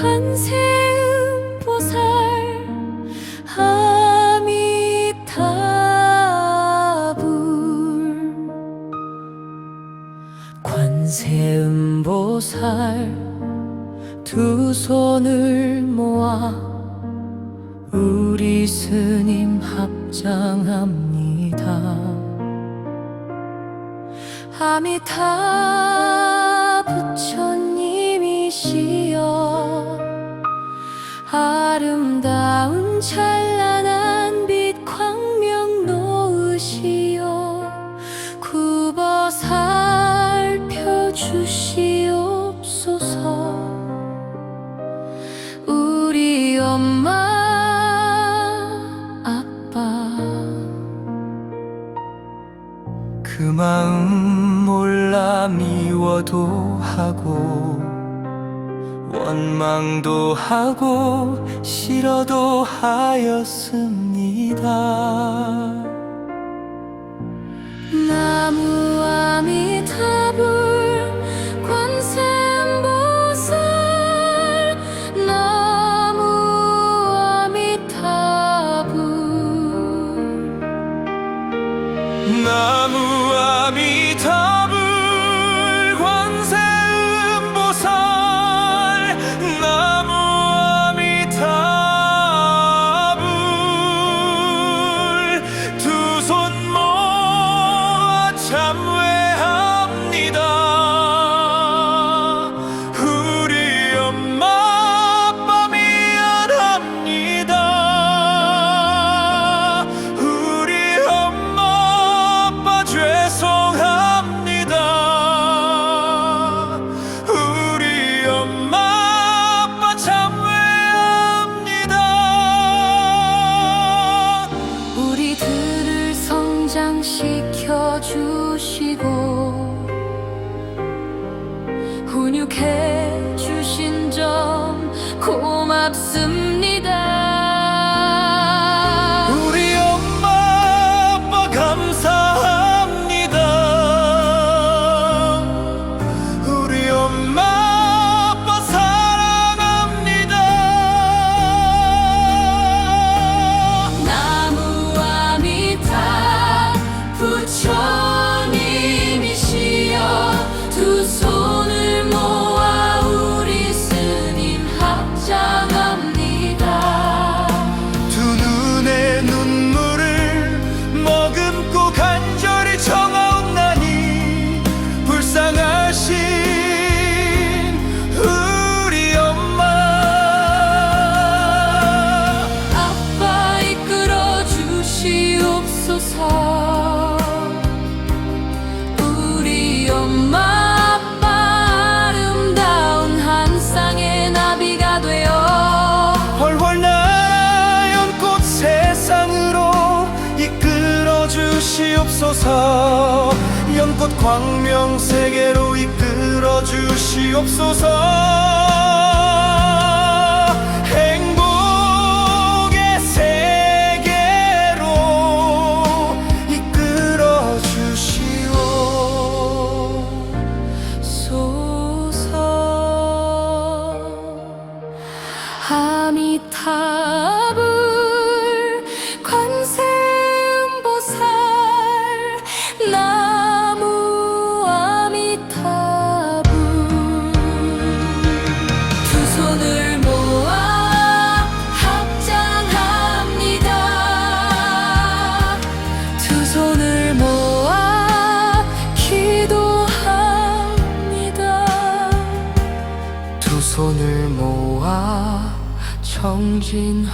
아미타불 관세음 보살 아미타불 관세음 보살 두 손을 모아 우리 스님 합장합니다. 아미타 부처님 아름다운 찬란한 빛 광명 놓으시어 굽어 살펴 주시옵소서. 우리 엄마 아빠. 그 마음 몰라 미워도 하고 원망도 하고 싫어도 하였습니다 훈육해 주신 점 고맙습니다. 주시옵소서. 연꽃 광명 세계로 이끌어 주시옵소서. 행복의 세계로 이끌어 주시오 소서. 아미타불 모아 정진합니다.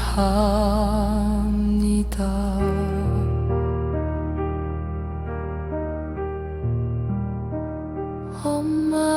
엄마